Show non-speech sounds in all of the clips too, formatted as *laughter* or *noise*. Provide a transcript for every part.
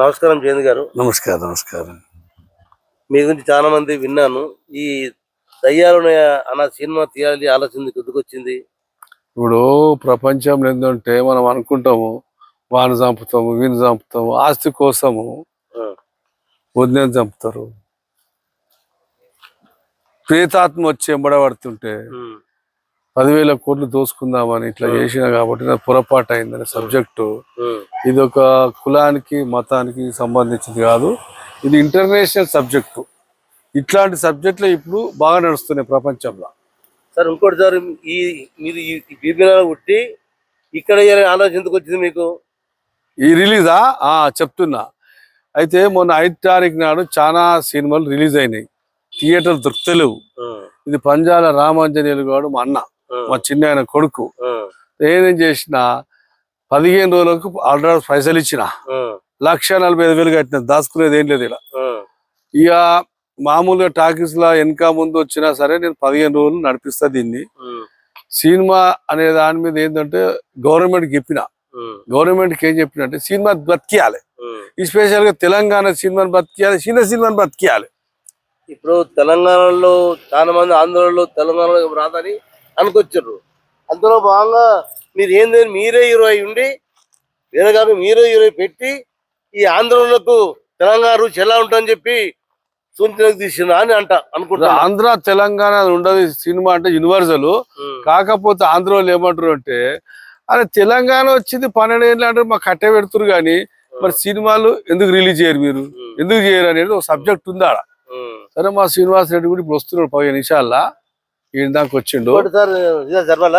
నమస్కారం జయంత్ గారు. నమస్కారం నమస్కారం. మీ గురించి చాలా మంది విన్నాను. ఈ దయ్యాలు అన్న సినిమా తీయాలి ఆలోచన గుర్తుకొచ్చింది ఇప్పుడు ప్రపంచంలో ఏంటంటే మనం అనుకుంటాము వాని చంపుతాము వీని చంపుతాము ఆస్తి కోసము ఆ, వదిన చంపుతారు. ప్రేతాత్మ వచ్చి ఎంబడబడుతుంటే పదివేల కోట్లు దోసుకుందామని ఇట్లా చేసిన కాబట్టి నాకు పొరపాటు అయిందని సబ్జెక్టు. ఇది ఒక కులానికి మతానికి సంబంధించింది కాదు. ఇది ఇంటర్నేషనల్ సబ్జెక్టు. ఇట్లాంటి సబ్జెక్టులు ఇప్పుడు బాగా నడుస్తున్నాయి ప్రపంచంలో. సార్ ఇంకోటి సార్ ఈ మీరు ఈ బీబీలో పుట్టి ఇక్కడ ఆలోచన ఎందుకు వచ్చింది మీకు? ఈ రిలీజా? చెప్తున్నా. అయితే మొన్న ఐదు తారీఖు నాడు చాలా సినిమాలు రిలీజ్ అయినాయి. థియేటర్ దొరుకుతలేవు. ఇది పంజాల రామాంజనేయులు గారు మా అన్న. మా చిన్న ఆయన కొడుకు నేనేం చేసిన పదిహేను రోజులకు ఆల్రెడీ పైసలు ఇచ్చిన. లక్ష నలభై ఐదు వేలు కట్టిన దాచుకునేది ఏం లేదు ఇలా. ఇక మామూలుగా టాకీస్ లా వెనక ముందు వచ్చినా సరే నేను పదిహేను రోజులు నడిపిస్తా దీన్ని. సినిమా అనే దాని మీద ఏంటంటే గవర్నమెంట్ చెప్పిన. ఉమ్, గవర్నమెంట్కి ఏం చెప్పినంటే సినిమా బతికియాలి. స్పెషల్గా తెలంగాణ సినిమాని బతికియాలి చిన్న సినిమాని బతికియాలి. ఇప్పుడు తెలంగాణలో చాలా మంది ఆంధ్రలో తెలంగాణలో రాదని అనుకొచ్చారు అందులో భాగంగా మీరు ఏంది మీరే హీరో అయి ఉండి వేరే కాక మీరే హీరో పెట్టి ఈ ఆంధ్రలకు తెలంగాణ రుచి ఎలా ఉంటుందని చెప్పి సూచనకు తీసిన అని అంట అనుకుంటా ఆంధ్ర తెలంగాణ ఉండదు సినిమా అంటే యూనివర్సల్ కాకపోతే ఆంధ్ర వాళ్ళు ఏమంటారు అంటే అరే తెలంగాణ వచ్చింది పన్నెండు ఏళ్ళు అంటే మాకు కట్టే పెడుతురు కానీ మరి సినిమాలు ఎందుకు రిలీజ్ చేయరు మీరు? ఎందుకు చేయరు అనేది ఒక సబ్జెక్ట్ ఉంది సరే మా శ్రీనివాస్ రెడ్డి కూడా ఇప్పుడు వస్తున్నాడు పదిహేను నిమిషాల్లో. ఈయన దాకా వచ్చిండు. సార్ ఇదే జరగాల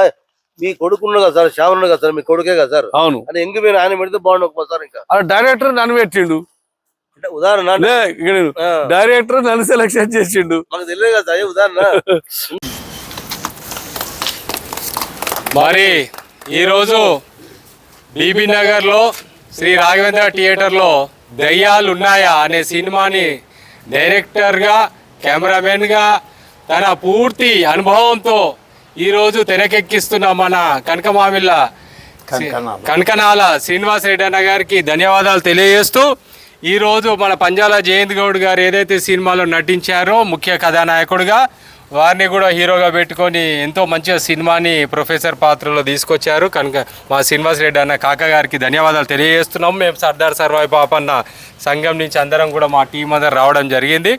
మీ కొడుకున్న కదా సార్ శ్యామన్ కదా సార్ మీ కొడుకే కదా సార్? అవును. అని ఎంగి మీరు ఆయన పెడితే బాగుండకపోతే సార్ ఇంకా. ఆ డైరెక్టర్ నన్ను పెట్టిండు. అంటే ఉదాహరణ అంటే, లే ఇక్కడ ఆ, డైరెక్టర్ నన్ను సెలెక్షన్ చేసిండు. మాకు తెలియదు కదా సార్ ఏ ఉదాహరణ? మరి ఈరోజు బీబీ నగర్లో శ్రీ రాఘవేంద్ర థియేటర్లో దయ్యాలు ఉన్నాయా అనే సినిమాని డైరెక్టర్గా కెమెరామెన్గా తన పూర్తి అనుభవంతో ఈరోజు తెరకెక్కిస్తున్న మన కనకమామిళ్ళ కనకనాల శ్రీనివాస్ రెడ్డి అన్న గారికి ధన్యవాదాలు తెలియజేస్తూ ఈరోజు మన పంజాల జయంత్ గౌడ్ గారు ఏదైతే సినిమాలో నటించారో ముఖ్య కథానాయకుడిగా వారిని కూడా హీరోగా పెట్టుకొని ఎంతో మంచిగా సినిమాని ప్రొఫెసర్ పాత్రలో తీసుకొచ్చారు. కనుక మా శ్రీనివాస్ రెడ్డి అన్న కాక గారికి ధన్యవాదాలు తెలియజేస్తున్నాం. మేము సర్దార్ సర్వాయి పాపన్న సంఘం నుంచి అందరం కూడా మా టీం అందరం రావడం జరిగింది.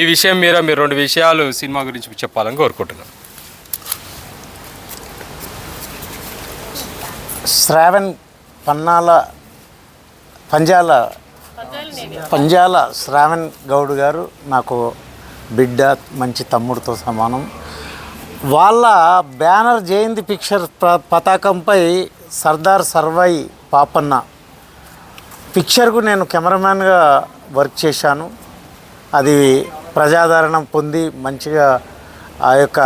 ఈ విషయం మీద మీరు రెండు విషయాలు సినిమా గురించి చెప్పాలని కోరుకుంటున్నాం. శ్రావణ్ పన్నాల పంజాల పంజాల శ్రావణ్ గౌడ్ గారు నాకు బిడ్డ మంచి తమ్ముడితో సమానం. వాళ్ళ బ్యానర్ జయంతి పిక్చర్ ప- పతాకంపై సర్దార్ సర్వై పాపన్న. పిక్చర్కు నేను కెమెరామ్యాన్గా వర్క్ చేశాను. అది ప్రజాదరణ పొంది మంచిగా ఆ యొక్క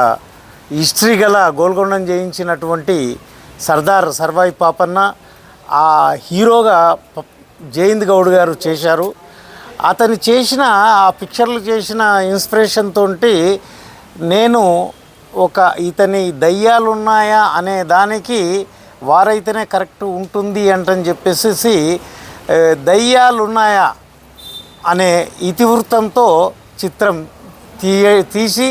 హిస్టరీ గల గోల్కొండం జయించినటువంటి సర్దార్ సర్వాయి పాపన్న ఆ హీరోగా జయంత్ గౌడ్ గారు చేశారు. అతను చేసిన ఆ పిక్చర్లు చేసిన ఇన్స్పిరేషన్ తోటి నేను ఒక ఇతని దయ్యాలు ఉన్నాయా అనే దానికి వారైతేనే కరెక్ట్ ఉంటుంది అంటని చెప్పేసి దయ్యాలు ఉన్నాయా అనే ఇతివృత్తంతో చిత్రం తీయ తీసి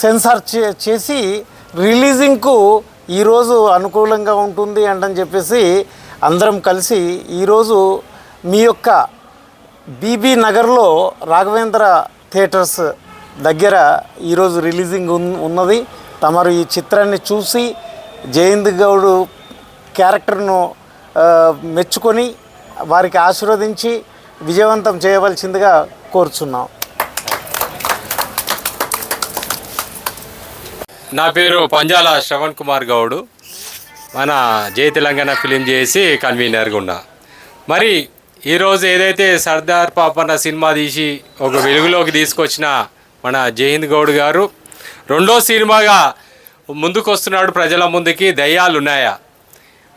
సెన్సార్ చే చేసి రిలీజింగ్కు ఈరోజు అనుకూలంగా ఉంటుంది అంటని చెప్పేసి అందరం కలిసి ఈరోజు మీ యొక్క బీబీ నగర్లో రాఘవేంద్ర థియేటర్స్ దగ్గర ఈరోజు రిలీజింగ్ ఉన్నది. తమరు ఈ చిత్రాన్ని చూసి జయంత్ గౌడ్ క్యారెక్టర్ను మెచ్చుకొని వారికి ఆశీర్వదించి విజయవంతం చేయవలసిందిగా కోరుచున్నాం. నా పేరు పంజాల శ్రవణ్ కుమార్ గౌడ్. మన జై తెలంగాణ ఫిలిం చేసి కన్వీనర్గా ఉన్నా. మరి ఈరోజు ఏదైతే సర్దార్ పాపన్న సినిమా తీసి ఒక వెలుగులోకి తీసుకొచ్చిన మన జయంత్ గౌడ్ గారు రెండో సినిమాగా ముందుకొస్తున్నాడు ప్రజల ముందుకి దయ్యాలు ఉన్నాయా?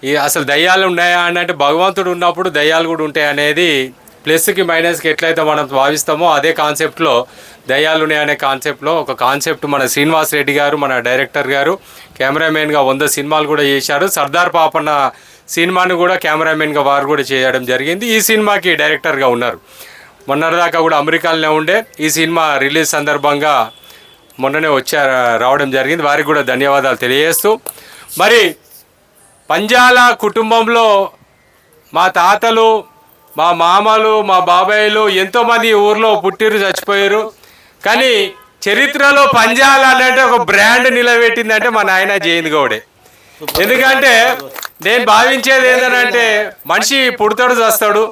ఈ అసలు దయ్యాలు ఉన్నాయా అని అంటే భగవంతుడు ఉన్నప్పుడు దయ్యాలు కూడా ఉంటాయి అనేది ప్లస్కి మైనస్కి ఎట్లయితే మనం భావిస్తామో అదే కాన్సెప్ట్లో దయ్యాలు ఉన్నాయనే కాన్సెప్ట్లో ఒక కాన్సెప్ట్ మన శ్రీనివాస్ రెడ్డి గారు మన డైరెక్టర్ గారు కెమెరామెన్గా వంద సినిమాలు కూడా చేశారు. సర్దార్ పాపన్న సినిమాను కూడా కెమెరామెన్గా వారు కూడా చేయడం జరిగింది. ఈ సినిమాకి డైరెక్టర్గా ఉన్నారు. మొన్నటిదాకా కూడా అమెరికాలోనే ఉండే. ఈ సినిమా రిలీజ్ సందర్భంగా మొన్ననే వచ్చారు రావడం జరిగింది. వారికి కూడా ధన్యవాదాలు తెలియజేస్తూ. మరి పంజాల కుటుంబంలో మా తాతలు మా మామలు మా బాబాయిలు ఎంతోమంది ఊర్లో పుట్టిరు చచ్చిపోయారు కానీ చరిత్రలో పంజాల అంటే ఒక బ్రాండ్ నిలబెట్టిందంటే మా నాయన జయంత్ గౌడే. ఎందుకంటే నేను భావించేది ఏంటంటే మనిషి పుడతాడు చేస్తాడు.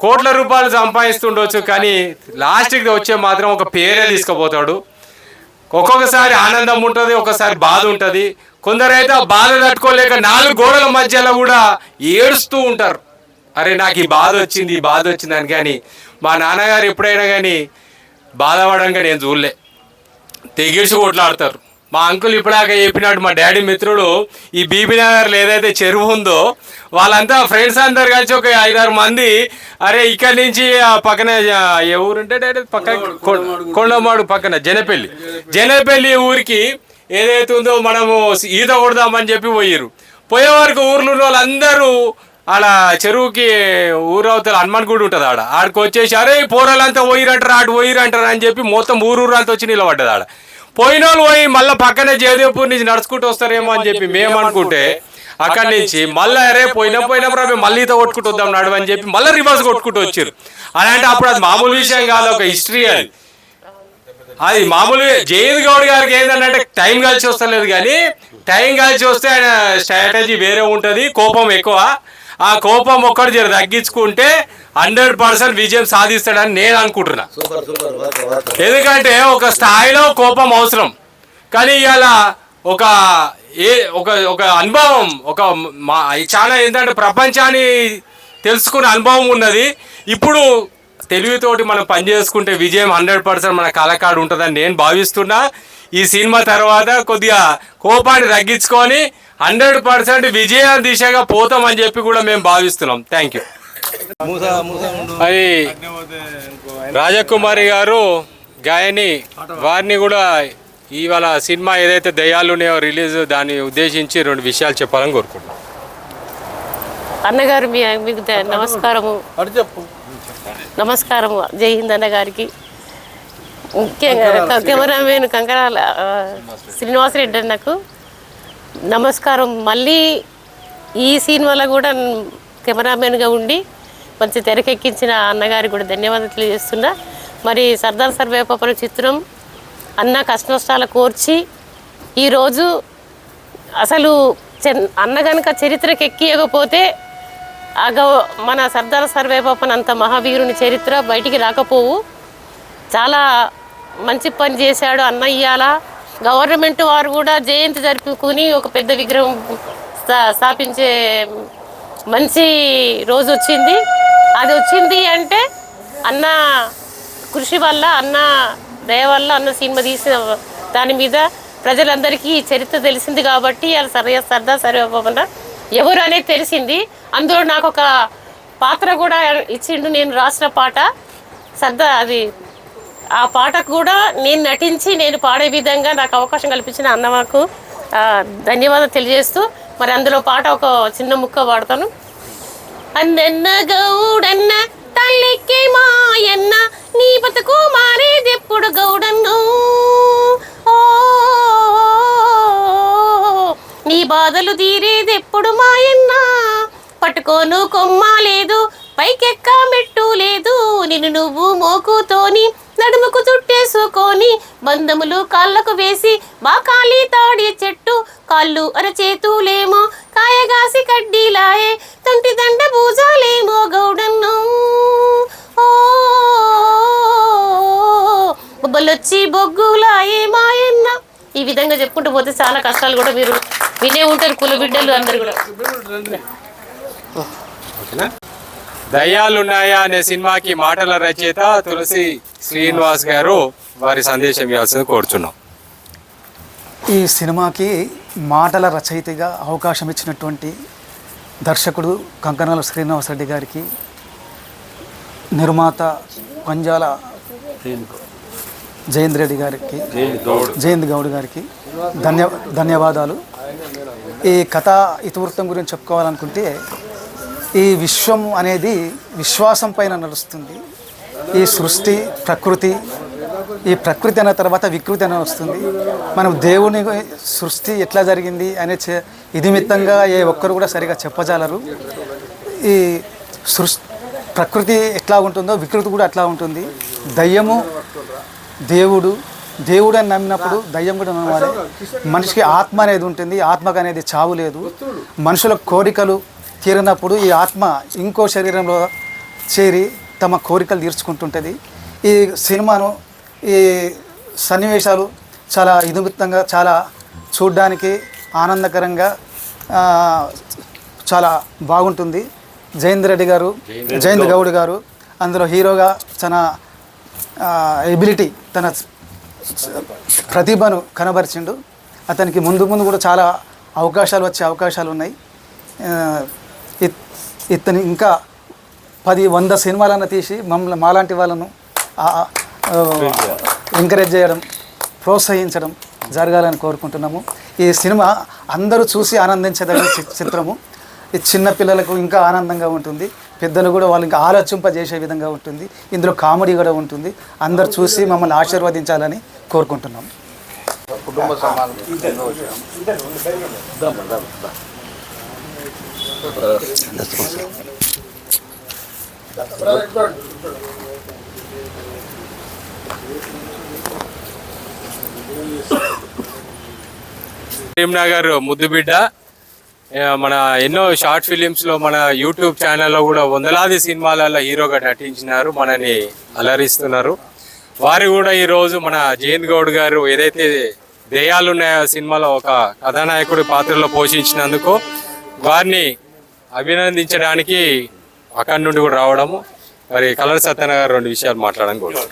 కోట్ల రూపాయలు సంపాదిస్తుండొచ్చు కానీ లాస్ట్కి వచ్చే మాత్రం ఒక పేరే తీసుకుపోతాడు. ఒక్కొక్కసారి ఆనందం ఉంటుంది ఒక్కొక్కసారి బాధ ఉంటుంది. కొందరైతే ఆ బాధ తట్టుకోలేక నాలుగు గోడల మధ్యలో కూడా ఏడుస్తూ ఉంటారు. అరే నాకు ఈ బాధ వచ్చింది ఈ బాధ వచ్చింది అని కానీ మా నాన్నగారు ఎప్పుడైనా కానీ బాధపడంగా నేను చూడలే. తెగిర్చి కొట్లాడతారు. మా అంకుల్ ఇప్పుడాక చెప్పినట్టు మా డాడీ మిత్రుడు ఈ బీబీ నగర్లో ఏదైతే చెరువు ఉందో వాళ్ళంతా ఫ్రెండ్స్ అందరు కలిసి ఒక ఐదారు మంది అరే ఇక్కడి నుంచి ఆ పక్కన ఊరుంటే డాడీ? పక్కన కొండమాడు పక్కన జనపల్లి. జనపల్లి. ఊరికి ఏదైతే ఉందో మనము ఈత కొడదామని చెప్పి పోయారు పోయే వరకు ఊర్లో వాళ్ళందరూ ఆడ చెరువుకి ఊరవతల హనుమాన్ గుడి ఉంటుంది ఆడ. ఆడికి వచ్చేసి అరే పోరలంతా పోయిరంటారు ఆడు పోయిరంటారు అని చెప్పి మొత్తం ఊరు ఊరు అంతా వచ్చి నిలబడ్డది ఆడ. పోయిన వాళ్ళు పోయి మళ్ళీ పక్కనే జయదేవ్పూర్ నుంచి నడుచుకుంటూ వస్తారేమో అని చెప్పి మేము అనుకుంటే అక్కడి నుంచి మళ్ళీ అరే పోయినా పోయినా మేము మళ్ళీ ఈత కొట్టుకుంటూ వద్దాం నడువు అని చెప్పి మళ్ళీ రివర్స్ కొట్టుకుంటూ వచ్చారు. అలాంటి అప్పుడు అది మామూలు విషయం కాదు ఒక హిస్టరీ అది. అది మామూలుగా జయంత్ గౌడ్ గారికి ఏంటంటే టైం కలిసి వస్తలేదు కానీ టైం కలిసి వస్తే ఆయన స్ట్రాటజీ వేరే ఉంటుంది కోపం ఎక్కువ. ఆ కోపం ఒక్కటి జర తగ్గించుకుంటే హండ్రెడ్ పర్సెంట్ విజయం సాధిస్తాడని నేను అనుకుంటున్నా. ఎందుకంటే ఒక స్థాయిలో కోపం అవసరం. కానీ ఇవాళ ఒక ఏ ఒక ఒక అనుభవం ఒక మా చాలా ఏంటంటే ప్రపంచాన్ని తెలుసుకునే అనుభవం ఉన్నది. ఇప్పుడు తెలివితోటి మనం పని చేసుకుంటే విజయం హండ్రెడ్ పర్సెంట్ మన కళకాడు ఉంటుందని నేను భావిస్తున్నా. ఈ సినిమా తర్వాత కొద్దిగా కోపాన్ని తగ్గించుకొని హండ్రెడ్ పర్సెంట్ విజయ దిశగా పోతామని చెప్పి కూడా మేము భావిస్తున్నాం. థ్యాంక్ యూ అది రాజకుమారి గారు గాయని వారిని కూడా ఇవాళ సినిమా ఏదైతే దయ్యాలు ఉన్నాయో రిలీజ్ దాన్ని ఉద్దేశించి రెండు విషయాలు చెప్పాలని కోరుకుంటున్నాను అన్నగారు మీకు నమస్కారము. నమస్కారము జై హింద్ అన్నగారికి ముఖ్యంగా క- కెమెరామెన్ కంకరాల శ్రీనివాసరెడ్డి అన్నకు నమస్కారం. మళ్ళీ ఈ సినిమాలో కూడా కెమెరామెన్గా ఉండి మంచి తెరకెక్కించిన అన్నగారికి కూడా ధన్యవాదాలు తెలియజేస్తున్నా. మరి సర్దార్ సర్వేపన చిత్రం అన్న కష్టనష్టాలు కోర్చి ఈరోజు అసలు అన్న కనుక చరిత్రకి ఎక్కియకపోతే ఆ గౌ మన సర్దార్ సర్వేపప్పన్ అంత మహావీరుని చరిత్ర బయటికి రాకపోవు. చాలా మంచి పని చేశాడు అన్న ఇయ్యాల గవర్నమెంట్ వారు కూడా జయంతి జరుపుకుని ఒక పెద్ద విగ్రహం స్థా- స్థాపించే మంచి రోజు వచ్చింది. అది వచ్చింది అంటే అన్న కృషి వల్ల అన్న దయ వల్ల అన్న సినిమా తీసిన దాని మీద ప్రజలందరికీ ఈ చరిత్ర తెలిసింది కాబట్టి వాళ్ళ సర్య సర్దా సర్వపన ఎవరు అనేది తెలిసింది. అందులో నాకు ఒక పాత్ర కూడా ఇచ్చిండు నేను రాసిన పాట. సర్దా అది. ఆ పాటకు కూడా నేను నటించి నేను పాడే విధంగా నాకు అవకాశం కల్పించిన అన్నమాకు ధన్యవాదాలు తెలియజేస్తూ మరి అందులో పాట ఒక చిన్న ముక్క పాడతాను. అందన్న గౌడన్న తల్లికి మాయన్న నీ బతుకు మారేదెప్పుడు గౌడన్ను? ఓ నీ బాధలు తీరేదెప్పుడు మాయన్న? పట్టుకోను కొమ్మ లేదు పైకెక్క మెట్టు లేదు నిన్ను నువ్వు మోకుతోని నడుముకు చుట్టేసుకొని బంధములు కాళ్ళకు వేసి బాకాలి తాడి చెట్టు కాళ్ళు అరచేతులేమో కాయగాసి కడ్డీలాయే తంటి దండ భూజాలేమో గౌడన్ను. ఓ బొబ్బలొచ్చి బొగ్గులాయే మాయన్న ఈ విధంగా చెప్పుకుంటూ పోతే చాలా కష్టాలు కూడా మీరు వినే ఉంటారు కులబిడ్డలు అందరు కూడా. దయ్యాలున్నాయా అనే సినిమాకి మాటల రచయిత తులసి శ్రీనివాస్ గారు వారి సందేశం ఇవ్వాల్సింది కోరుచున్నాం. ఈ సినిమాకి మాటల రచయితగా అవకాశం ఇచ్చినటువంటి దర్శకుడు కంకణాల శ్రీనివాసరెడ్డి గారికి నిర్మాత పంజాల జయంత్ రెడ్డి గారికి జయంత్ గౌడ్ గారికి ధన్య ధన్యవాదాలు. ఈ కథ ఇతివృత్తం గురించి చెప్పుకోవాలనుకుంటే ఈ విశ్వం అనేది విశ్వాసం పైన నడుస్తుంది. ఈ సృష్టి ప్రకృతి ఈ ప్రకృతి అన్న తర్వాత వికృతి అని వస్తుంది. మనం దేవుని సృష్టి ఎట్లా జరిగింది అనే చే- ఇదిమిత్తంగా ఏ ఒక్కరు కూడా సరిగా చెప్పజాలరు. ఈ సృష్టి ప్రకృతి ఎట్లా ఉంటుందో వికృతి కూడా అట్లా ఉంటుంది. దయ్యము దేవుడు దేవుడు అని నమ్మినప్పుడు దయ్యం కూడా నమ్మాలి. మనిషికి ఆత్మ అనేది ఉంటుంది. ఆత్మకు అనేది చావు లేదు. మనుషుల కోరికలు తీరినప్పుడు ఈ ఆత్మ ఇంకో శరీరంలో చేరి తమ కోరికలు తీర్చుకుంటుంటుంది. ఈ సినిమాను ఈ సన్నివేశాలు చాలా ఇదిమిత్తంగా చాలా చూడ్డానికి ఆనందకరంగా చాలా బాగుంటుంది. జయేంద్ర రెడ్డి గారు జయంత్ గౌడ్. గారు అందులో హీరోగా తన ఎబిలిటీ తన ప్రతిభను కనబరిచిండు. అతనికి ముందు ముందు కూడా చాలా అవకాశాలు వచ్చే అవకాశాలు ఉన్నాయి. ఇతని ఇంకా పది వంద సినిమాలన్న తీసి మమ్మల్ని మాలాంటి వాళ్ళను ఎంకరేజ్ చేయడం ప్రోత్సహించడం జరగాలని కోరుకుంటున్నాము. ఈ సినిమా అందరూ చూసి ఆనందించదగిన చి- చిత్రము. ఈ చిన్న పిల్లలకు ఇంకా ఆనందంగా ఉంటుంది. పెద్దలు కూడా వాళ్ళు ఇంకా ఆలోచింపజేసే విధంగా ఉంటుంది. ఇందులో కామెడీ కూడా ఉంటుంది. అందరు చూసి మమ్మల్ని ఆశీర్వదించాలని కోరుకుంటున్నాము. కరీంనగర్ ముద్దుబిడ్డ. మన ఎన్నో షార్ట్ ఫిలిమ్స్లో మన యూట్యూబ్ ఛానల్లో కూడా వందలాది సినిమాలలో హీరోగా నటించినారు మనని అలరిస్తున్నారు. వారు కూడా ఈరోజు మన జయంత్ గౌడ్ గారు ఏదైతే దెయ్యాలున్నాయో సినిమాలో ఒక కథానాయకుడి పాత్రలో పోషించినందుకు వారిని అభినందించడానికి అక్కడి నుండి కూడా రావడము. మరి కలర్ సత్యన గారు రెండు విషయాలు మాట్లాడడానికి కూడా.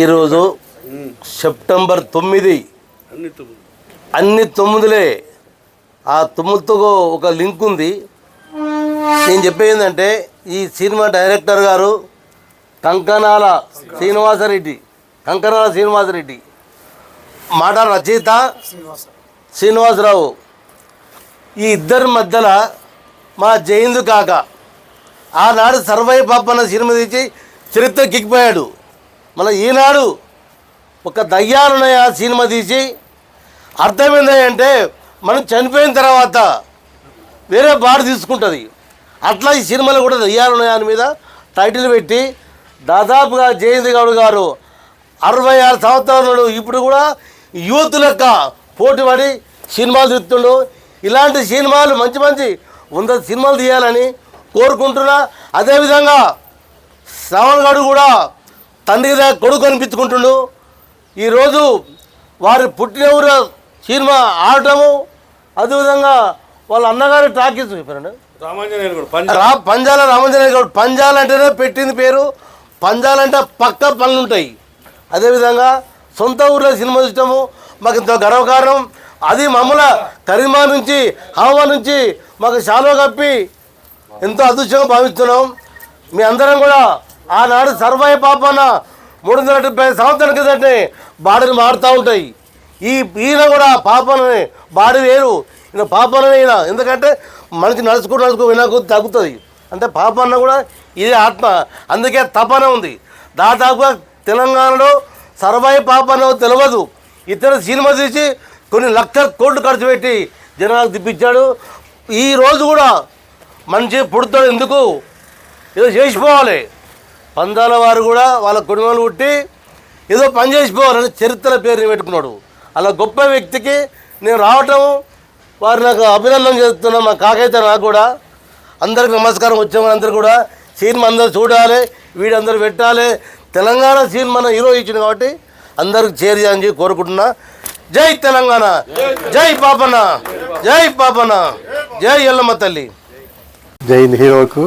ఈరోజు సెప్టెంబర్ తొమ్మిది. అన్ని తొమ్మిదిలే. ఆ తొమ్మిదితో ఒక లింక్ ఉంది. నేను చెప్పేది ఏంటంటే ఈ సినిమా డైరెక్టర్ గారు కంకణాల శ్రీనివాసరెడ్డి. కంకణాల శ్రీనివాసరెడ్డి. మాట రచయిత శ్రీనివాసరావు. ఈ ఇద్దరి మధ్యలో మా జయందు కాక ఆనాడు సర్వై పాపన్న సినిమా తీసి చరిత్ర కిక్కిపోయాడు మన ఈనాడు ఒక దయ్యాలున్నాయి ఆ సినిమా తీసి అర్థమైందంటే మనం చనిపోయిన తర్వాత వేరే బాట తీసుకుంటుంది. అట్లా ఈ సినిమాలో కూడా దయ్యాలున్నాయి అని మీద టైటిల్ పెట్టి దాదాపుగా జయంతి గౌడ్ గారు అరవై ఆరు సంవత్సరాలు ఇప్పుడు కూడా యూత్ లెక్క పోటీపడి సినిమాలు తీస్తుండు. ఇలాంటి సినిమాలు మంచి మంచి వంద సినిమాలు తీయాలని కోరుకుంటున్నా. అదేవిధంగా శ్రవణ్ గడు కూడా తండ్రి దగ్గర కొడుకు అనిపించుకుంటుండు. ఈరోజు వారి పుట్టిన ఊరు సినిమా ఆడటము అదేవిధంగా వాళ్ళ అన్నగారు టాకీస్ చెప్పారండి. రా పంజాల రామంజనేయ గౌడ్ పంజాల అంటేనే పెట్టింది పేరు. పంజాలంటే పక్క పనులు ఉంటాయి అదేవిధంగా సొంత ఊర్లో సినిమా చూడటము మాకు ఎంతో గర్వకారణం అది మమ్మల్ని కరీమా నుంచి హామా నుంచి మాకు శాలువ కప్పి ఎంతో అదృష్టంగా భావిస్తున్నాం. మీ అందరం కూడా ఆనాడు సర్వయ్య పాపన్న మూడు వందల డెబ్బై సంవత్సరాల కిందటే బాడీలు మారుతూ ఉంటాయి. ఈ ఈయన కూడా పాపనని బాడీ వేరు. ఈయన పాపనని ఈయన. ఎందుకంటే మనిషి నడుచుకుంటూ నడుచుకో వినాకు తగ్గుతుంది. అంటే పాపన్న కూడా ఇదే ఆత్మ. అందుకే తపన ఉంది. దాదాపుగా తెలంగాణలో సర్వాయ పాప అన్నది తెలియదు. ఇతర సినిమా తీసి కొన్ని లక్ష కోట్లు ఖర్చు పెట్టి జనాలకు తిప్పించాడు. ఈ రోజు కూడా మంచి పుడతాడు ఎందుకు? ఏదో చేసిపోవాలి. పందాల వారు కూడా వాళ్ళ కుటుంబాలు పుట్టి ఏదో పని చేసిపోవాలని చరిత్ర పేరుని పెట్టుకున్నాడు. అలా గొప్ప వ్యక్తికి నేను రావటం వారు నాకు అభినందన చేస్తున్నా మా కాకైతే నాకు కూడా. అందరికి నమస్కారం. వచ్చే అందరు కూడా సినిమా అందరూ చూడాలి వీడందరూ పెట్టాలి తెలంగాణ సినిమా హీరో ఇచ్చింది కాబట్టి అందరికి చేరి అని చెప్పి కోరుకుంటున్నా. జై తెలంగాణ. జై పాపన జై పాపన జై ఎల్లమ్మ తల్లి. జై హీరోకు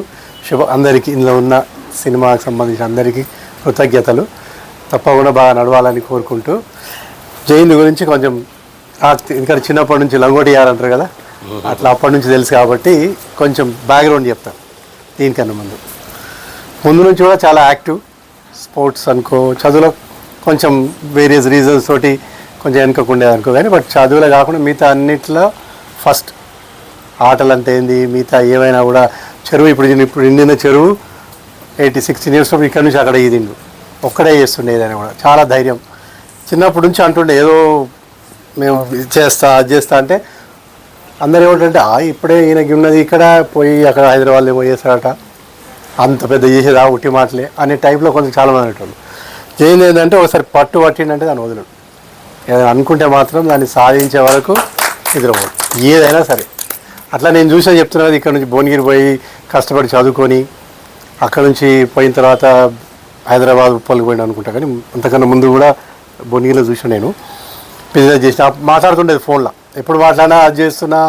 శుభ అందరికీ ఇందులో ఉన్న సినిమాకి సంబంధించిన అందరికీ కృతజ్ఞతలు. తప్పకుండా బాగా నడవాలని కోరుకుంటూ. జైన్ గురించి కొంచెం ఇంకా చిన్నప్పటి నుంచి లంగోటి అంటారు కదా అట్లా అప్పటి నుంచి తెలుసు కాబట్టి కొంచెం బ్యాక్గ్రౌండ్ చెప్తాను దీనికన్నా ముందు. ముందు నుంచి కూడా చాలా యాక్టివ్ స్పోర్ట్స్ అనుకో చదువులో కొంచెం వేరియస్ రీజన్స్ తోటి కొంచెం వెనుకకుండేది అనుకో కానీ బట్ చదువులో కాకుండా మిగతా అన్నిట్లో ఫస్ట్ ఆటలు అంటే ఏంది మిగతా ఏమైనా కూడా చెరువు ఇప్పుడు ఇప్పుడు నిండిన చెరువు ఎయిటీ సిక్స్టీన్ ఇయర్స్ ఇక్కడ నుంచి అక్కడ ఈదిండు ఒక్కడే చేస్తుండే ఏదైనా కూడా. చాలా ధైర్యం. చిన్నప్పటి నుంచి అంటుండే ఏదో మేము ఇది చేస్తా అది చేస్తా అంటే అందరు ఏమిటంటే "ఆ, ఇప్పుడే ఈయనకి ఉన్నది ఇక్కడ పోయి అక్కడ హైదరాబాద్లో పోయి చేస్తాడట. అంత పెద్ద చేసేదా ఉట్టి మాటలే అనే టైప్లో కొంచెం చాలామంది అనేటోళ్ళు జైన్ ఏంటంటే ఒకసారి పట్టు పట్టిండంటే దాన్ని వదలడు. ఏదైనా అనుకుంటే మాత్రం దాన్ని సాధించే వరకు నిద్రపోడు ఏదైనా సరే. అట్లా నేను చూసా చెప్తున్నది ఇక్కడ నుంచి భువనగిరి పోయి కష్టపడి చదువుకొని అక్కడ నుంచి పోయిన తర్వాత హైదరాబాద్ ఉప్పల్కి పోయిన అనుకుంటా కానీ అంతకన్నా ముందు కూడా భువనగిరిలో చూసాను నేను. బిజినెస్ చేసిన మాట్లాడుతుండేది ఫోన్లో. ఎప్పుడు మాట్లాడినా అది చేస్తున్నా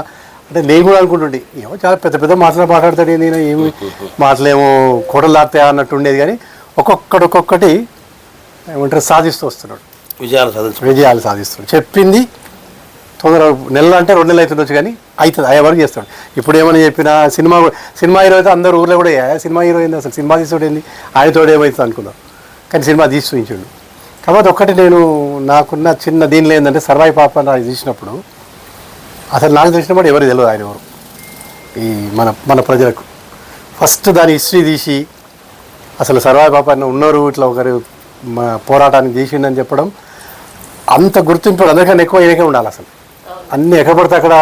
అంటే నేను కూడా అనుకుంటుండే ఏమో చాలా పెద్ద పెద్ద మాటలు మాట్లాడతాడు నేను ఏమి మాటలేమో కూడలు దాస్తాయా అన్నట్టు ఉండేది కానీ ఒక్కొక్కటి ఒక్కొక్కటి ఏమంటారు సాధిస్తూ వస్తున్నాడు. విజయాలు సాధించు విజయాలు సాధిస్తున్నాడు. చెప్పింది తొందర నెలలు అంటే రెండు నెలలు అవుతుండొచ్చు కానీ అవుతుంది అయ్యే వరకు చేస్తాడు. ఇప్పుడు ఏమని చెప్పినా సినిమా సినిమా హీరో అయితే అందరు ఊర్లో కూడా "ఏ, సినిమా హీరో ఏంది అసలు? సినిమా తీసుడు ఏంది? ఆయనతోడు ఏమవుతుంది అనుకున్నాం కానీ సినిమా తీసి చూపించాడు. కాబట్టి ఒక్కటి నేను నాకున్న చిన్న దీనిలో ఏంటంటే సర్వాయి పాప నాకు తీసినప్పుడు అసలు నాకు తెలిసినప్పుడు ఎవరు తెలియదు ఆయన ఎవరు. ఈ మన మన ప్రజలకు. ఫస్ట్ దాని హిస్టరీ తీసి అసలు సర్వాయి అన్న ఉన్నారు ఇట్లా ఒకరు మా పోరాటానికి చేసిండని చెప్పడం అంత గుర్తింపు అందరికన్నా ఎక్కువ ఈయనకే ఉండాలి అసలు. అన్ని ఎక్కడ పడితే అక్కడ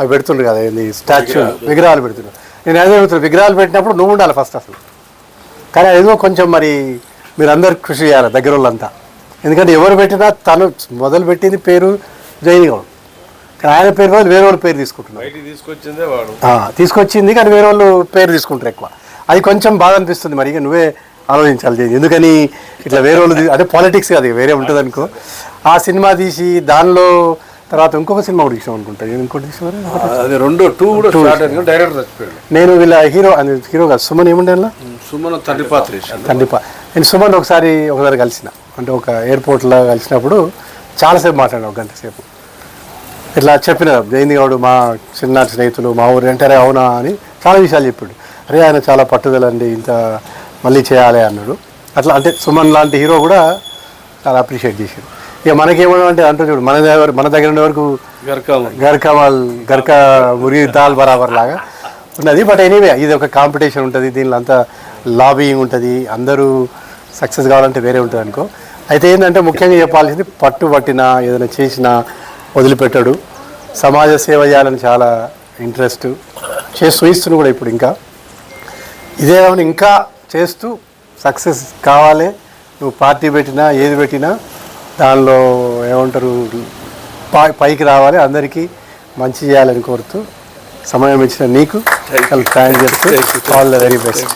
అవి పెడుతుండ్రు కదా ఏంది స్టాచ్యూ విగ్రహాలు. పెడుతుండ్రు. నేను అదే చెబుతున్నా విగ్రహాలు పెట్టినప్పుడు నువ్వు ఉండాలి ఫస్ట్ అసలు. కానీ ఏదో కొంచెం మరి మీరందరూ కృషి చేయాలి దగ్గర వాళ్ళంతా. ఎందుకంటే ఎవరు పెట్టినా తను మొదలు పెట్టింది పేరు జైన్ గౌడ్ ఆయన పేరు బదులు వేరే వాళ్ళ పేరు తీసుకుంటున్నారు. తీసుకొచ్చిందే కానీ వేరే వాళ్ళు పేరు తీసుకుంటారు ఎక్కువ. అది కొంచెం బాధ అనిపిస్తుంది మరి ఇక నువ్వే ఆలోచించాలి. ఎందుకని ఇట్లా వేరే వాళ్ళు అంటే పాలిటిక్స్ కాదు వేరే ఉంటుంది అనుకో. ఆ సినిమా తీసి దానిలో తర్వాత ఇంకొక సినిమా కూడా తీసాం అనుకుంటా. ఇంకోటి అది రెండో టూ కూడా డైరెక్టర్ నేను వీళ్ళ హీరో హీరో కాదు సుమన్ ఏముండే? సుమన్ తండ్రి పాత్ర నేను సుమన్ ఒకసారి ఒకసారి కలిసిన. అంటే ఒక ఎయిర్పోర్ట్లో కలిసినప్పుడు చాలాసేపు మాట్లాడాను ఒక గంట సేపు. ఇట్లా చెప్పిన జయంతి గౌడ్ మా చిన్ననాటి స్నేహితులు మా ఊరు అంటే "అరే, అవునా అని చాలా విషయాలు చెప్పాడు. అరే ఆయన చాలా పట్టుదల అండి ఇంత మళ్ళీ చేయాలి అన్నాడు. అట్లా అంటే సుమన్ లాంటి హీరో కూడా చాలా అప్రిషియేట్ చేశాడు. ఇక మనకేమన్నా అంటే అంటూ చూడు మన దగ్గర మన దగ్గర ఉండే వరకు గర్కాం గర్కా మురి దాల్ బరాబర్ లాగా ఉన్నది. బట్ ఎనీవే ఇది ఒక కాంపిటీషన్ ఉంటుంది దీనిలో అంతా లాబింగ్ ఉంటుంది అందరూ సక్సెస్ కావాలంటే వేరే ఉంటుంది అనుకో అయితే ఏంటంటే ముఖ్యంగా చెప్పాల్సింది పట్టు పట్టినా ఏదైనా చేసినా వదిలిపెట్టాడు. సమాజ సేవ చేయాలని చాలా ఇంట్రెస్ట్ చేసి చూయిస్తున్నాడు కూడా ఇప్పుడు ఇంకా. ఇదే కాకుండా ఇంకా చేస్తూ సక్సెస్ కావాలి. నువ్వు పార్టీ పెట్టినా ఏది పెట్టినా దానిలో ఏమంటారు పై పైకి రావాలి. అందరికీ మంచి చేయాలని కోరుతూ సమయం ఇచ్చిన నీకు థ్యాంక్ చెప్తూ ఆల్ ద వెరీ బెస్ట్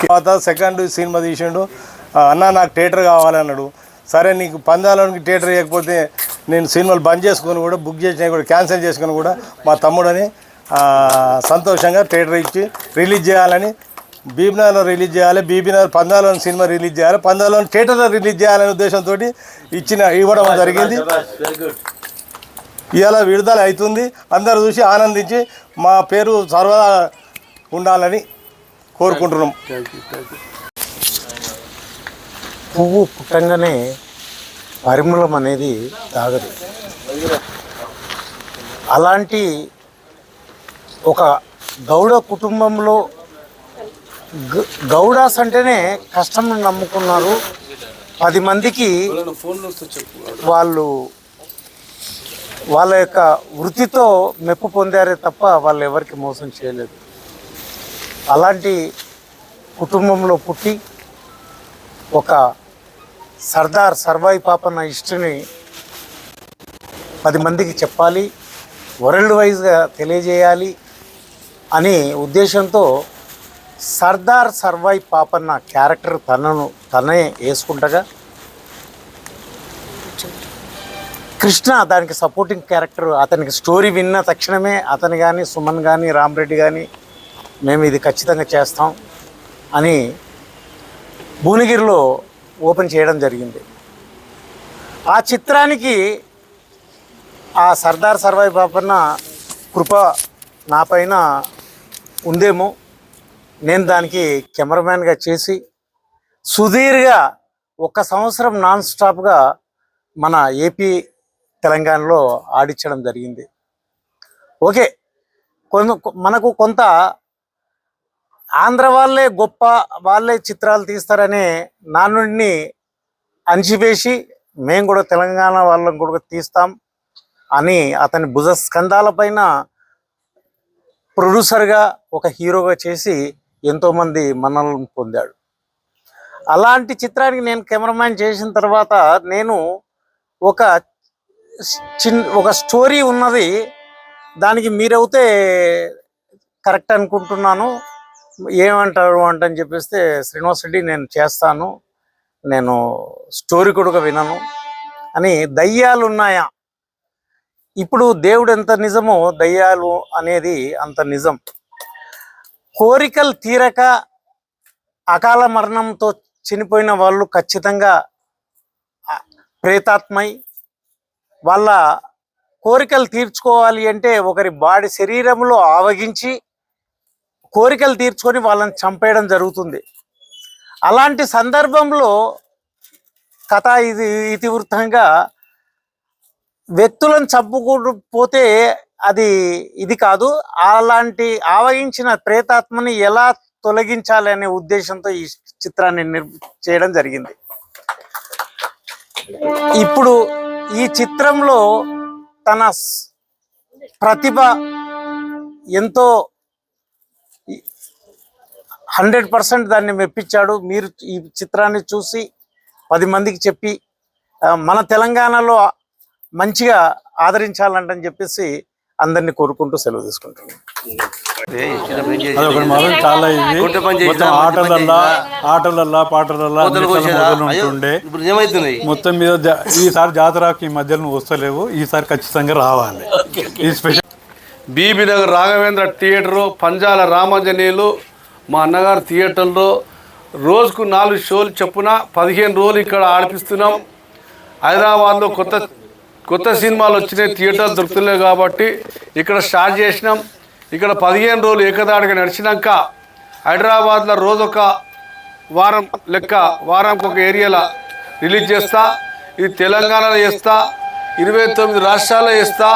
తర్వాత సెకండ్ సినిమా తీసిండు. అన్న నాకు థియేటర్ కావాలన్నాడు. సరే నీకు పందాలోనికి థియేటర్ ఇవ్వకపోతే నేను సినిమాలు బంద్ చేసుకొని కూడా బుక్ చేసినవి కూడా క్యాన్సిల్ చేసుకొని కూడా మా తమ్ముడని ఆ, సంతోషంగా థియేటర్ ఇచ్చి రిలీజ్ చేయాలని బీబీనాలో రిలీజ్ చేయాలి బీబీనార్ పందాలోని సినిమా రిలీజ్ చేయాలి పందాలోని థియేటర్లో రిలీజ్ చేయాలనే ఉద్దేశంతో ఇచ్చిన ఇవ్వడం జరిగింది. ఇవాళ విడుదల అవుతుంది. అందరూ చూసి ఆనందించి మా పేరు సర్వదా ఉండాలని కోరుకుంటున్నాం. పువ్వు పుట్టంగానే పరిమళం అనేది తాగదు. అలాంటి ఒక గౌడ కుటుంబంలో గౌడాస్ అంటేనే కష్టం నమ్ముకున్నారు. పది మందికి వాళ్ళు వాళ్ళ యొక్క వృత్తితో మెప్పు పొందారే తప్ప వాళ్ళు ఎవరికి మోసం చేయలేదు. అలాంటి కుటుంబంలో పుట్టి ఒక సర్దార్ సర్వాయి పాపన్న హిస్టరీని పది మందికి చెప్పాలి వరల్డ్ వైజ్గా తెలియజేయాలి అని ఉద్దేశంతో సర్దార్ సర్వాయి పాపన్న క్యారెక్టర్ తనను తనే వేసుకుంటగా కృష్ణ దానికి సపోర్టింగ్ క్యారెక్టర్ అతనికి స్టోరీ విన్న తక్షణమే అతను కానీ సుమన్ కానీ రామరెడ్డి కానీ మేము ఇది ఖచ్చితంగా చేస్తాం అని భువనగిరిలో ఓపెన్ చేయడం జరిగింది. ఆ చిత్రానికి ఆ సర్దార్ సర్వాయి పాపన్న కృప నా పైన ఉందేమో. నేను దానికి కెమెరామ్యాన్గా చేసి సుదీర్ఘ ఒక సంవత్సరం నాన్ స్టాప్గా మన ఏపీ తెలంగాణలో ఆడించడం జరిగింది. ఓకే కొంత మనకు కొంత ఆంధ్ర వాళ్ళే గొప్ప వాళ్ళే చిత్రాలు తీస్తారనే నానుడిని అణిచివేసి మేము కూడా తెలంగాణ వాళ్ళని కూడా తీస్తాం అని అతని భుజ స్కంధాల పైన ప్రొడ్యూసర్గా ఒక హీరోగా చేసి ఎంతోమంది మన్నలను పొందాడు. అలాంటి చిత్రానికి నేను కెమెరామ్యాన్ చేసిన తర్వాత నేను ఒక చిన్ ఒక స్టోరీ ఉన్నది. దానికి మీరైతే కరెక్ట్ అనుకుంటున్నాను. ఏమంటారు అంటని చెప్పేస్తే శ్రీనివాస్ రెడ్డి నేను చేస్తాను. నేను స్టోరీ కూడా వినను. అని దయ్యాలు ఉన్నాయా ఇప్పుడు దేవుడు ఎంత నిజమో దయ్యాలు అనేది అంత నిజం. కోరికలు తీరక అకాల మరణంతో చనిపోయిన వాళ్ళు ఖచ్చితంగా ప్రేతాత్మై వాళ్ళ కోరికలు తీర్చుకోవాలి అంటే ఒకరి బాడీ శరీరంలో ఆవగించి కోరికలు తీర్చుకొని వాళ్ళని చంపేయడం జరుగుతుంది. అలాంటి సందర్భంలో కథ ఇది ఇతివృత్తంగా వ్యక్తులను చంపుకుంటూ పోతే అది ఇది కాదు. అలాంటి ఆవగించిన ప్రేతాత్మని ఎలా తొలగించాలి అనే ఉద్దేశంతో ఈ చిత్రాన్ని చేయడం జరిగింది. ఇప్పుడు ఈ చిత్రంలో తన ప్రతిభ ఎంతో హండ్రెడ్ పర్సెంట్ దాన్ని మెప్పించాడు. మీరు ఈ చిత్రాన్ని చూసి పది మందికి చెప్పి మన తెలంగాణలో మంచిగా ఆదరించాలంటని చెప్పేసి అందరినీ కోరుకుంటూ సెలవు తీసుకుంటున్నాను మాత్రం చాలా ఇది. ఆటలల్లా ఆటలల్లా పాటలల్లా ఉంటుండే. మొత్తం మీద ఈసారి జాతరకి ఈ మధ్యలో వస్తలేవు. ఈసారి ఖచ్చితంగా రావాలి. ఈ special BB Nagar Raghavendra theatre Panjala Ramanjaneyulu మా అన్నగారు థియేటర్లో రోజుకు నాలుగు షోలు చొప్పున పదిహేను రోజులు ఇక్కడ ఆడిపిస్తున్నాం. హైదరాబాద్లో కొత్త కొత్త సినిమాలు వచ్చినాయి థియేటర్ దొరుకుతున్నాయి కాబట్టి ఇక్కడ స్టార్ట్ చేసినాం. ఇక్కడ పదిహేను రోజులు ఏకదాడిగా నడిచినాక హైదరాబాద్లో రోజొక వారం లెక్క వారానికి ఒక ఏరియాలో రిలీజ్ చేస్తా ఇది తెలంగాణలో చేస్తా ఇరవై తొమ్మిది రాష్ట్రాల్లో చేస్తా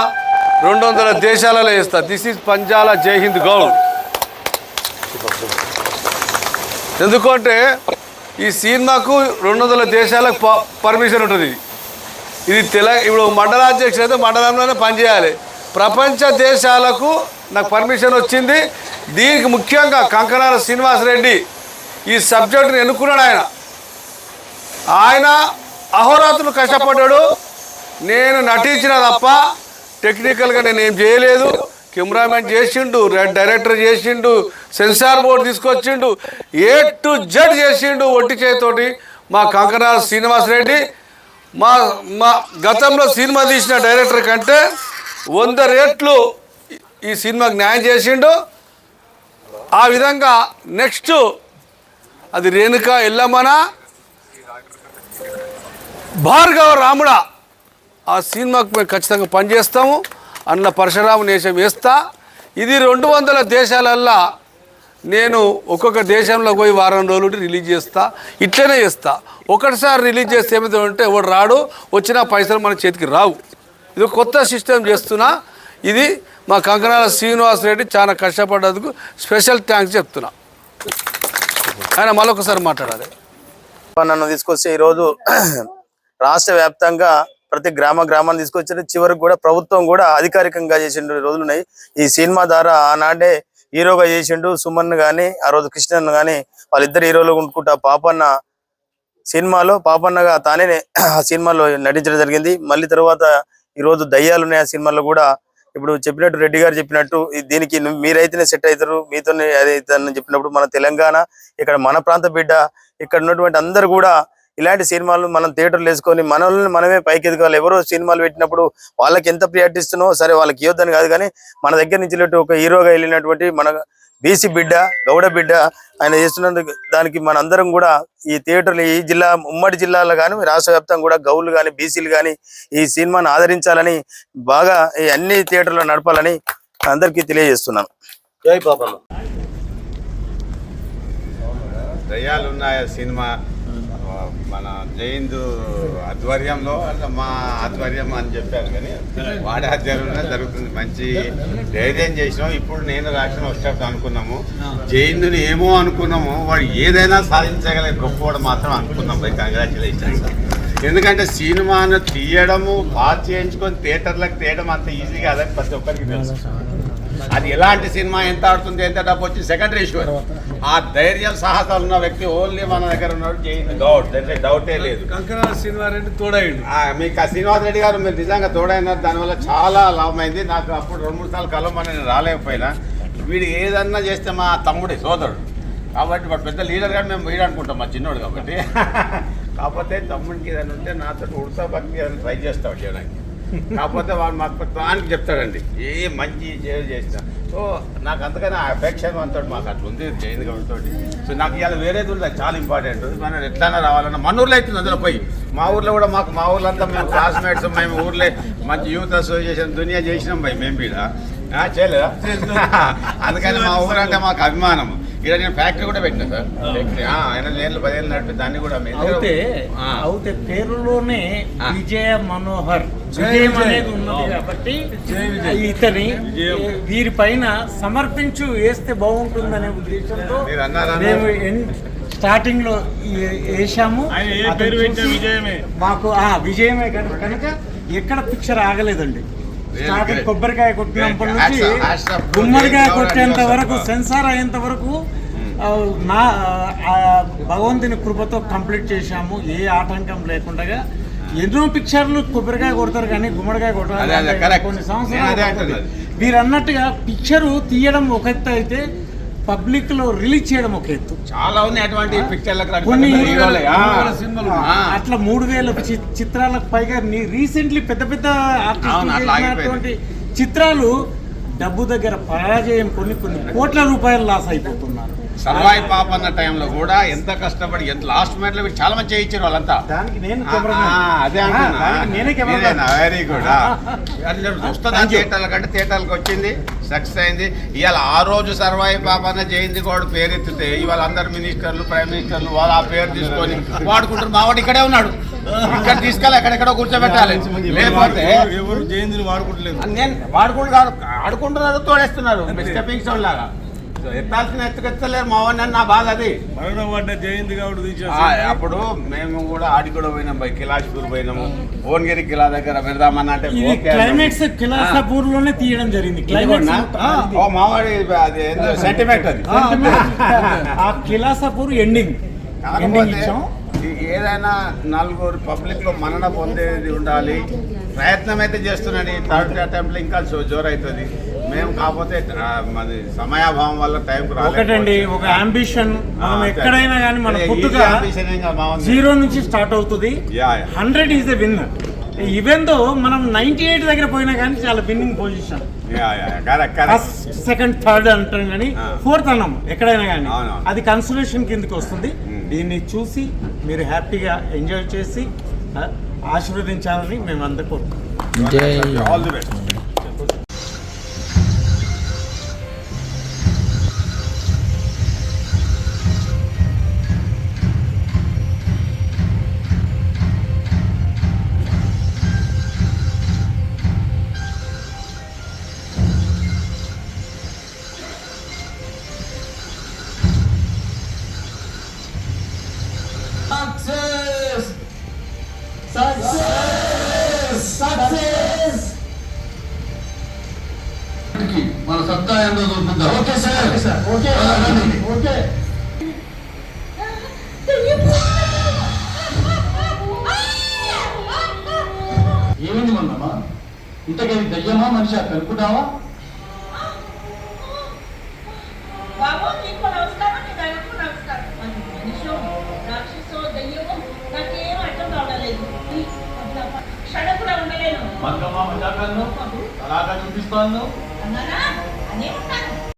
రెండు వందల దేశాలలో చేస్తా. దిస్ ఈజ్ పంజాల జై హింద్ గౌడ్ ఎందుకంటే ఈ సినిమాకు రెండు వందల దేశాలకు ప- పర్మిషన్ ఉంటుంది. ఇది తెల ఇప్పుడు మండలాధ్యక్షుడు అయితే మండలంలోనే పనిచేయాలి. ప్రపంచ దేశాలకు నాకు పర్మిషన్ వచ్చింది. దీనికి ముఖ్యంగా కంకణాల శ్రీనివాసరెడ్డి ఈ సబ్జెక్టుని ఎన్నుకున్నాడు ఆయన. ఆయన అహోరాత్రులు కష్టపడ్డాడు. నేను నటించిన తప్ప టెక్నికల్గా నేను ఏం చేయలేదు. కెమెరామెన్ చేసిండు రెడ్ డైరెక్టర్ చేసిండు సెన్సార్ బోర్డు తీసుకొచ్చిండు ఏ టు జడ్ చేసిండు ఒట్టి చేతితోటి మా కంకణాల శ్రీనివాసరెడ్డి మా మా గతంలో సినిమా తీసిన డైరెక్టర్ కంటే వంద రేట్లు ఈ- సినిమాకి న్యాయం చేసిండు. ఆ విధంగా నెక్స్ట్ అది రేణుక ఎల్లమ్మనా భార్గవ రాముడా ఆ సినిమాకు మేము ఖచ్చితంగా పనిచేస్తాము. అన్న పరశురాము నేషం వేస్తా. ఇది రెండు వందల దేశాలల్లా నేను ఒక్కొక్క దేశంలో పోయి వారం రోజులు రిలీజ్ చేస్తా. ఇట్లనే చేస్తా. ఒకటిసారి రిలీజ్ చేస్తే ఏమైతే ఉంటే ఎవడు రాడు వచ్చిన పైసలు మన చేతికి రావు. ఇది కొత్త సిస్టమ్ చేస్తున్నా. ఇది మా కంకణాల శ్రీనివాస్ రెడ్డి చాలా కష్టపడ్డందుకు స్పెషల్ థ్యాంక్స్ చెప్తున్నా. ఆయన మళ్ళొకసారి మాట్లాడాలి. నన్ను తీసుకొస్తే ఈరోజు రాష్ట్ర వ్యాప్తంగా ప్రతి గ్రామ గ్రామాన్ని తీసుకొచ్చి చివరికి కూడా ప్రభుత్వం కూడా అధికారికంగా చేసిన రోజులు ఉన్నాయి. ఈ సినిమా ద్వారా ఆనాడే హీరోగా చేసిండు సుమన్ గాని ఆ రోజు కృష్ణన్ గాని వాళ్ళిద్దరు హీరోలు ఉంటుకుంటా పాపన్న సినిమాలో పాపన్నగా తానే ఆ సినిమాలో నటించడం జరిగింది. మళ్ళీ తర్వాత ఈ రోజు దయ్యాలు ఉన్నాయి ఆ సినిమాలో కూడా. ఇప్పుడు చెప్పినట్టు రెడ్డి గారు చెప్పినట్టు దీనికి మీరైతేనే సెట్ అవుతారు మీతోనే అదే అవుతారని చెప్పినప్పుడు మన తెలంగాణ ఇక్కడ మన ప్రాంత బిడ్డ ఇక్కడ ఉన్నటువంటి అందరు కూడా ఇలాంటి సినిమాలు మనం థియేటర్లు వేసుకొని మనల్ని మనమే పైకి ఎదగాలి ఎవరో సినిమాలు పెట్టినప్పుడు వాళ్ళకి ఎంత ప్రియారిటీ సరే వాళ్ళకి ఇవ్వద్దని కాదు కానీ మన దగ్గర నుంచి ఒక హీరోగా వెళ్ళినటువంటి మన బీసీ బిడ్డ గౌడ బిడ్డ ఆయన చేస్తున్నందుకు దానికి మన అందరం కూడా ఈ థియేటర్లు ఈ జిల్లా ఉమ్మడి జిల్లాలో కానీ రాష్ట్ర వ్యాప్తంగా కూడా గౌలు కానీ బీసీలు కానీ ఈ సినిమాను ఆదరించాలని బాగా ఈ అన్ని థియేటర్లు నడపాలని అందరికీ తెలియజేస్తున్నాను. జై దయ్యాలున్నాయ సినిమా? మన జైందు ఆధ్వర్యంలో అంటే మా ఆధ్వర్యం అని చెప్పారు కానీ వాడి ఆధ్వర్యంలో జరుగుతుంది. మంచి ధైర్యం చేసినాం. ఇప్పుడు నేను రాసిన వచ్చేటప్పుడు అనుకున్నాము. జైందుని ఏమో అనుకున్నాము. వాడు ఏదైనా సాధించగల గొప్పవాడు మాత్రం అనుకున్నాం. బై కంగ్రాచులేషన్స్ ఎందుకంటే సినిమాను తీయడము పాస్ చేయించుకొని థియేటర్లకు తీయడం అంత ఈజీ కాదని ప్రతి ఒక్కరికి తెలుసు. అది ఎలాంటి సినిమా ఎంత ఆడుతుంది ఎంత డబ్బు వచ్చి సెకండరీ ఇష్యూ ఆ ధైర్యం సాహసాలు ఉన్న వ్యక్తి ఓన్లీ మన దగ్గర ఉన్నాడు జైన్ గౌడ్ దాంట్లో డౌటే లేదు. కంకణ సినిమా రెడ్డి తోడైండు ఆ, మీకు ఆ శ్రీనివాస్ రెడ్డి గారు మీరు నిజంగా తోడైనారు దానివల్ల చాలా లాభమైంది. నాకు అప్పుడు రెండు మూడు సార్లు కలవమని నేను రాలేకపోయినా. వీడు ఏదన్నా చేస్తే మా తమ్ముడే సోదరుడు. కాబట్టి వాడు పెద్ద లీడర్ గారు మేము వీడు అనుకుంటాం మా చిన్నోడు కాబట్టి. *laughs* కాకపోతే తమ్ముడికి ఏదైనా ఉంటే నాతో ఉడతా భక్తి ఏదైనా ట్రై చేస్తాడు చేయడానికి. కాకపోతే వాడు మాకు ప్రతిదానికి చెప్తాడండి. ఏ మంచి చేయ చేసినా. సో నాకు అంతకన్నా ఆ అఫెక్షన్ అంతటి మాకు అట్లా ఉంది జైన్ గౌడ్తో సో నాకు ఇవాళ వేరేది ఉంది చాలా ఇంపార్టెంట్. మనం ఎట్లైనా రావాలన్నా మన ఊర్లో అవుతుంది అందులో పోయి మా ఊర్లో కూడా మాకు మా ఊర్లో అంతా మేము క్లాస్మేట్స్ మేము ఊర్లో మంచి యూత్ అసోసియేషన్ దునియా చేసినాం భయ్ మేము కూడా. ఆ, చేయలేదా? *laughs* అందుకని మా ఊరు అంటే మాకు అభిమానం. ఇక్కడ నేను ఫ్యాక్టరీ కూడా పెట్టినా సార్. ఫ్యాక్టరీ ఎనిమిది ఏళ్ళు పదిహేను నడిపి దాన్ని కూడా అయితే ఆ. అయితే పేరులోనే. విజయ మనోహర్ విజయం అనేది ఉన్నది కాబట్టి ఇతని వీరిపైన సమర్పించు వేస్తే బాగుంటుందనే ఉద్దేశంతో? మేము స్టార్టింగ్లో ఈ- వేసాము మాకు ఆ విజయమే కనుక కనుక ఎక్కడ పిక్చర్ ఆగలేదండి. స్టార్టింగ్. కొబ్బరికాయ కొట్టినప్పటి. నుంచి గుమ్మడికాయ కొట్టేంత వరకు. సెన్సార్ అయ్యేంత వరకు ఆ, నా ఆ, భగవంతుని కృపతో కంప్లీట్ చేశాము. ఏ ఆటంకం లేకుండా ఎన్నో పిక్చర్లు కొబ్బరికాయ కొడతారు కానీ గుమ్మడికాయ కొట్టాలి. కొన్ని సంవత్సరాలు. మీరు అన్నట్టుగా పిక్చరు తీయడం ఒక ఎత్తు అయితే పబ్లిక్లో రిలీజ్ చేయడం ఒక ఎత్తు చాలా ఉన్నాయి అటువంటి పిక్చర్లకు కొన్ని. సినిమాలు. అట్లా మూడు వేల చిత్రాలకు పైగా రీసెంట్లీ పెద్ద పెద్ద చిత్రాలు డబ్బు దగ్గర పరాజయం కొన్ని కొన్ని కోట్ల రూపాయలు లాస్ అయిపోతున్నారు సర్వాయి పాప అన్న టైంలో కూడా ఎంత కష్టపడి ఎంత లాస్ట్ మినిట్లో చాలా మంది చేయించారు వాళ్ళంతా. అదే. వెరీ *laughs* గుడ్ వస్తుందా థియేటర్ల కంటే థియేటర్లకు వచ్చింది సక్సెస్ అయింది. ఇవాళ ఆ రోజు సర్వాయి పాప అన్న జయంతి కూడా పేరెత్తితే ఇవాళ అందరు మినిస్టర్లు ప్రైమ్ మినిస్టర్లు వాళ్ళు ఆ పేరు తీసుకొని వాడుకుంటారు. మా వాడు ఇక్కడే ఉన్నాడు. ఇక్కడ తీసుకెళ్ళి ఎక్కడెక్కడో కూర్చోబెట్టాలి. లేకపోతే ఎవరు జయంతిని వాడుకుంటలేదు. నేను వాడుకుంటున్నారు ఆడుకుంటున్నారు. తోడేస్తున్నారు లాగా. ఎత్తాల్సిన ఎత్తుకెత్తలేరు మా వాడిని అని నా బాధ అది. మరణ పడ్డ జయంతి గౌడ్ ఆ, అప్పుడు మేము కూడా ఆడి కూడా పోయినాం బై కిలాష్పూర్ పోయినాము. భువనగిరి కిలా దగ్గర పెడదామన్నా అంటే. క్లైమాక్స్ కిలాసాపూర్లోనే తీయడం జరిగింది. క్లైమాక్స్ ఓ మావాడి అది సెంటిమెంట్ అది. ఆ కిలాసాపూర్ ఎండింగ్ ఇచ్చాం. ఏదైనా నలుగురు పబ్లిక్లో మన్నన పొందేది ఉండాలి. ప్రయత్నం అయితే చేస్తున్నాడు థర్డ్ అటెంప్ట్ ఇంకా జోరు అవుతుంది మేము కాకపోతే మరి సమయాభావం వల్ల టైంకి ఒకటండి ఒక అంబిషన్ మనం ఎక్కడైనా కానీ మన పుట్టుక జీరో నుంచి స్టార్ట్ అవుతుంది. Hundred is a win even though మనం నైన్టీ ఎయిట్ దగ్గర పోయినా కానీ చాలా winning position first second third అంటాం కానీ. ఫోర్త్ అన్నాం ఎక్కడైనా కానీ. అది కన్సలేషన్ కిందకి వస్తుంది. దీన్ని చూసి మీరు హ్యాపీగా ఎంజాయ్ చేసి ఆశీర్వదించాలని మేము అందరు కోరుకుంటున్నాం ఆల్ ది బెస్ట్